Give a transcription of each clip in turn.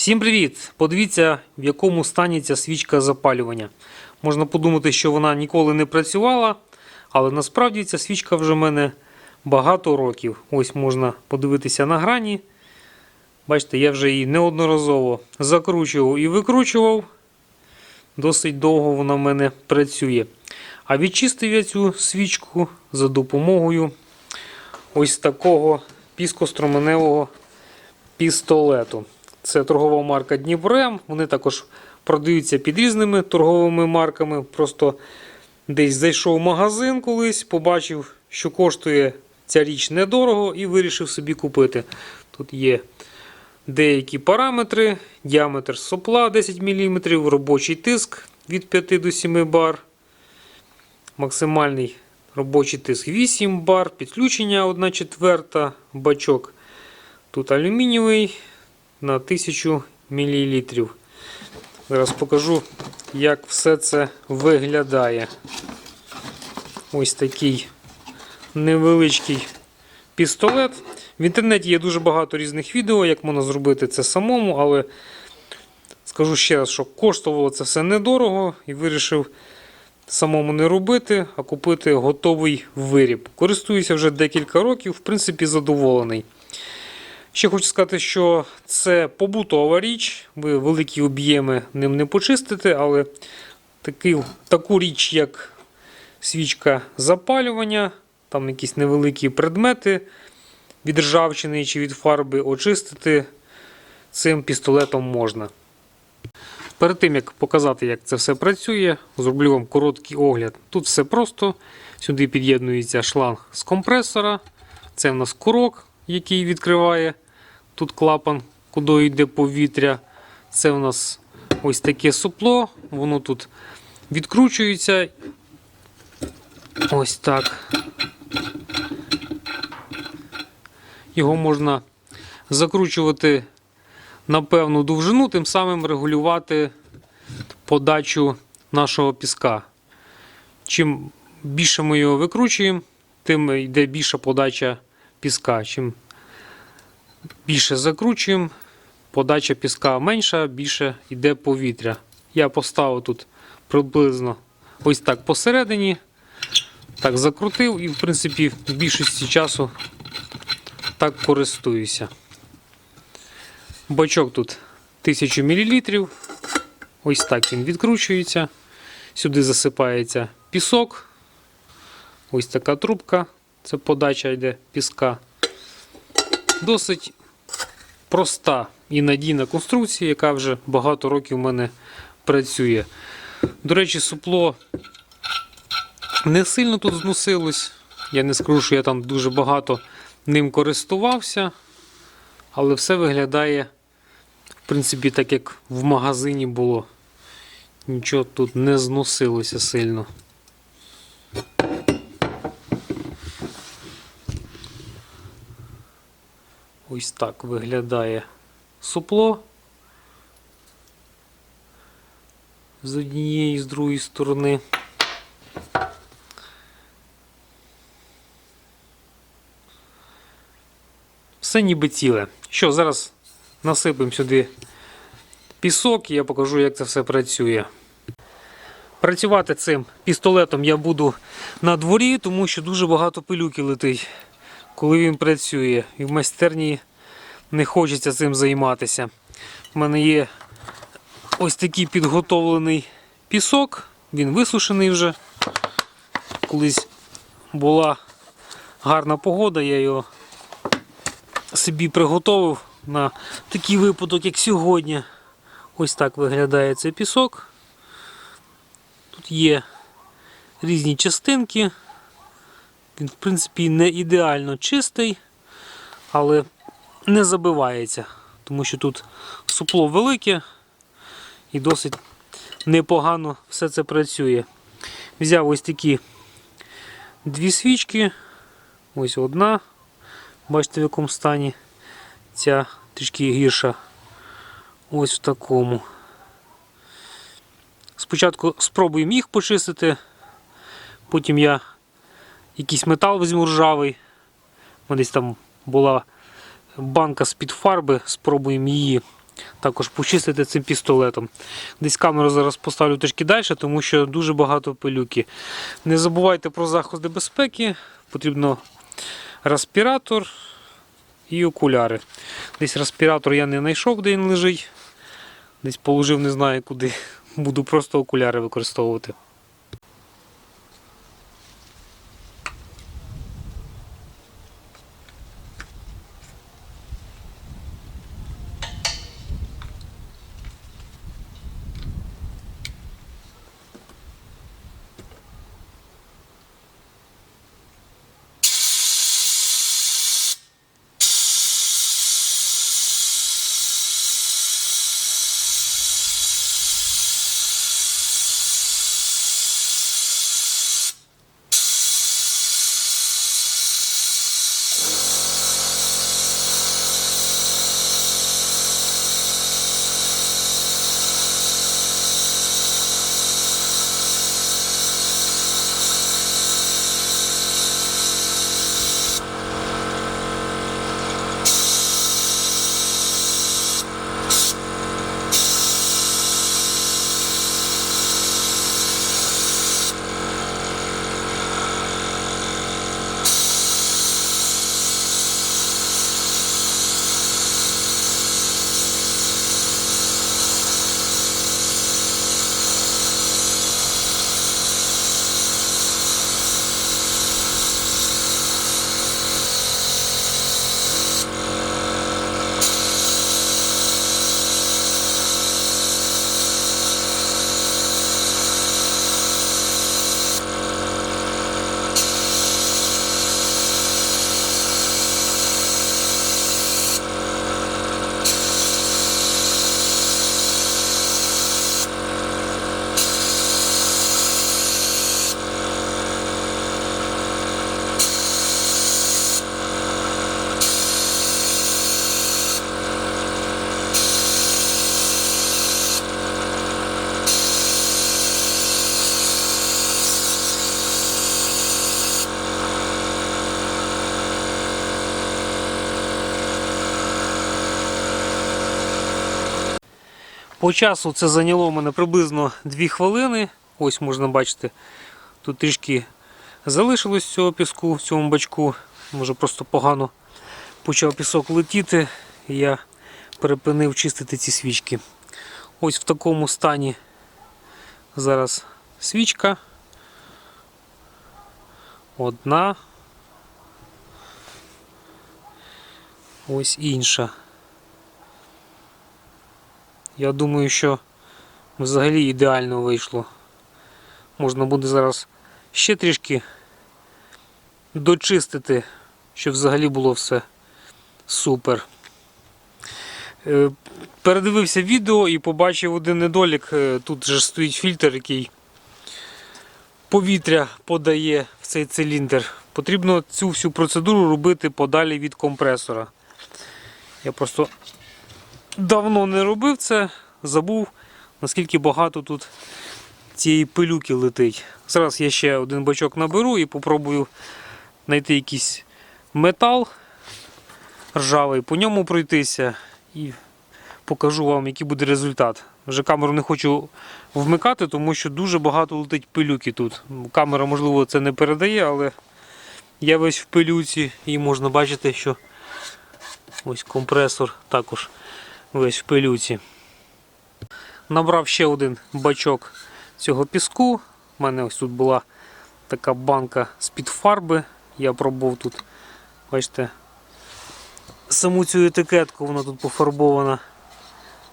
Всім привіт! Подивіться, в якому стані ця свічка запалювання. Можна подумати, що вона ніколи не працювала, але насправді ця свічка вже в мене багато років. Ось можна подивитися на грані. Бачите, я вже її неодноразово закручував і викручував. Досить довго вона в мене працює. А відчистив я цю свічку за допомогою ось такого піскостроменевого пістолету. Це торгова марка Дніпрем. Вони також продаються під різними торговими марками. Просто десь зайшов в магазин колись, побачив, що коштує ця річ недорого, і вирішив собі купити. Тут є деякі параметри, діаметр сопла 10 мм, робочий тиск від 5 до 7 бар, максимальний робочий тиск 8 бар, підключення 1 четверта, бачок. Тут алюмінієвий на 1000 мл. Зараз покажу, як все це виглядає. Ось такий невеличкий пістолет. В інтернеті є дуже багато різних відео, як можна зробити це самому, але скажу ще раз, що коштувало це все недорого і вирішив самому не робити, а купити готовий виріб. Користуюся вже декілька років, в принципі, задоволений. Ще хочу сказати, що це побутова річ, ви великі об'єми ним не почистите, але такий, таку річ, як свічка запалювання, там якісь невеликі предмети від ржавчини чи від фарби очистити цим пістолетом можна. Перед тим як показати, як це все працює, зроблю вам короткий огляд. Тут все просто. Сюди під'єднується шланг з компресора. Це в нас курок, який відкриває тут клапан, куди йде повітря. Це в нас ось таке супло, воно тут відкручується. Ось так. Його можна закручувати на певну довжину, тим самим регулювати подачу нашого піска. Чим більше ми його викручуємо, тим йде більша подача піска. Чим більше закручуємо, подача піска менша, більше йде повітря. Я поставив тут приблизно ось так посередині, так закрутив і, в принципі, в більшості часу так користуюся. Бачок тут 1000 мл. Ось так він відкручується. Сюди засипається пісок. Ось така трубка. Це подача йде піска. Досить проста і надійна конструкція, яка вже багато років в мене працює. До речі, супло не сильно тут зносилось. Я не скажу, що я там дуже багато ним користувався, але все виглядає, в принципі, так як в магазині було. Нічого тут не зносилося сильно. Ось так виглядає супло з однієї і з другої сторони. Все ніби ціле. Що, зараз насипемо сюди пісок і я покажу, як це все працює. Працювати цим пістолетом я буду на дворі, тому що дуже багато пилюки летить, коли він працює. І в майстерні не хочеться цим займатися. У мене є ось такий підготовлений пісок, він висушений вже. Колись була гарна погода, я його собі приготовив на такий випадок, як сьогодні. Ось так виглядає цей пісок. Тут є різні частинки. Він, в принципі, не ідеально чистий, але не забивається, тому що тут супло велике і досить непогано все це працює. Взяв ось такі дві свічки. Ось одна. Бачите, в якому стані ця трішки гірша. Ось в такому. Спочатку спробуємо їх почистити, потім я якийсь метал візьму ржавий. Десь там була банка з-під фарби, спробуємо її також почистити цим пістолетом. Десь камеру зараз поставлю трішки далі, тому що дуже багато пилюки. Не забувайте про заходи безпеки. Потрібно респіратор і окуляри. Десь респіратор я не знайшов, де він лежить. Десь положив, не знаю куди. Буду просто окуляри використовувати. По часу це зайняло в мене приблизно 2 хвилини. Ось можна бачити, тут трішки залишилось цього піску в цьому бачку. Може просто погано почав пісок летіти, і я перепинив чистити ці свічки. Ось в такому стані зараз свічка. Одна. Ось інша. Я думаю, що взагалі ідеально вийшло. Можна буде зараз ще трішки дочистити, щоб взагалі було все супер. Е, Передивився відео і побачив один недолік. Е, Тут же стоїть фільтр, який повітря подає в цей циліндр. Потрібно цю всю процедуру робити подалі від компресора. Я просто давно не робив це, забув, наскільки багато тут цієї пилюки летить. Зараз я ще один бачок наберу і попробую знайти якийсь метал ржавий, по ньому пройтися і покажу вам, який буде результат. Вже камеру не хочу вмикати, тому що дуже багато летить пилюки тут. Камера, можливо, це не передає, але я весь в пилюці і можна бачити, що ось компресор також весь в пилюці. Набрав ще один бачок цього піску. У мене ось тут була така банка з-під фарби. Я пробував тут, бачите, саму цю етикетку, вона тут пофарбована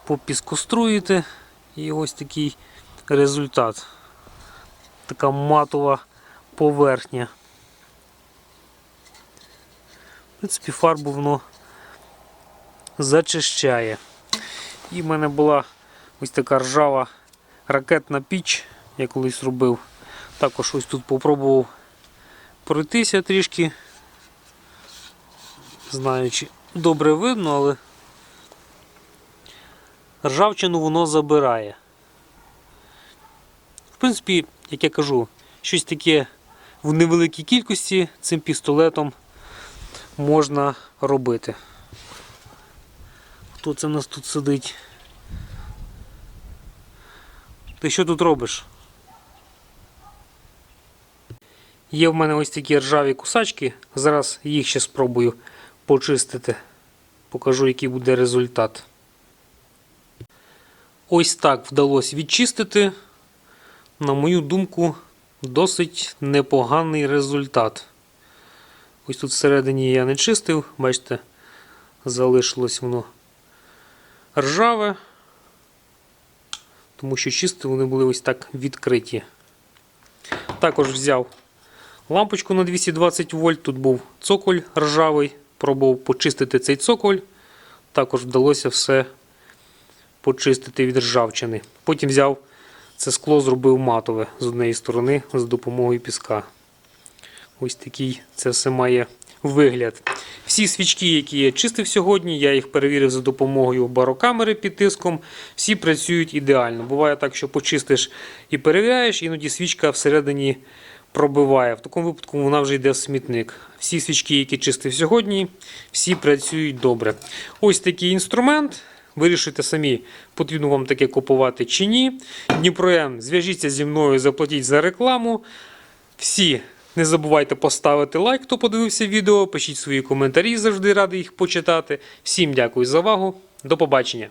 по піскоструїти. І ось такий результат. Така матова поверхня. В принципі, фарбу воно зачищає. І в мене була ось така ржава ракетна піч, я колись робив. Також ось тут попробував пройтися трішки. Знаю, чи добре видно, але ржавчину воно забирає. В принципі, як я кажу, щось таке в невеликій кількості цим пістолетом можна робити. Хто це в нас тут сидить? Ти що тут робиш? Є в мене ось такі ржаві кусачки. Зараз їх ще спробую почистити. Покажу, який буде результат. Ось так вдалося відчистити. На мою думку, досить непоганий результат. Ось тут всередині я не чистив, бачите, залишилось воно ржаве, тому що чисти вони були ось так відкриті. Також взяв лампочку на 220 вольт. Тут був цоколь ржавий, пробував почистити цей цоколь. Також вдалося все почистити від ржавчини. Потім взяв це скло, зробив матове з однієї сторони з допомогою піска. Ось такий це все має вигляд. Всі свічки, які я чистив сьогодні, я їх перевірив за допомогою барокамери під тиском. Всі працюють ідеально. Буває так, що почистиш і перевіряєш, іноді свічка всередині пробиває. В такому випадку вона вже йде в смітник. Всі свічки, які чистив сьогодні, всі працюють добре. Ось такий інструмент. Вирішуйте самі, потрібно вам таке купувати чи ні. Дніпром, зв'яжіться зі мною, заплатіть за рекламу. Всі не забувайте поставити лайк, хто подивився відео. Пишіть свої коментарі, завжди радий їх почитати. Всім дякую за увагу. До побачення.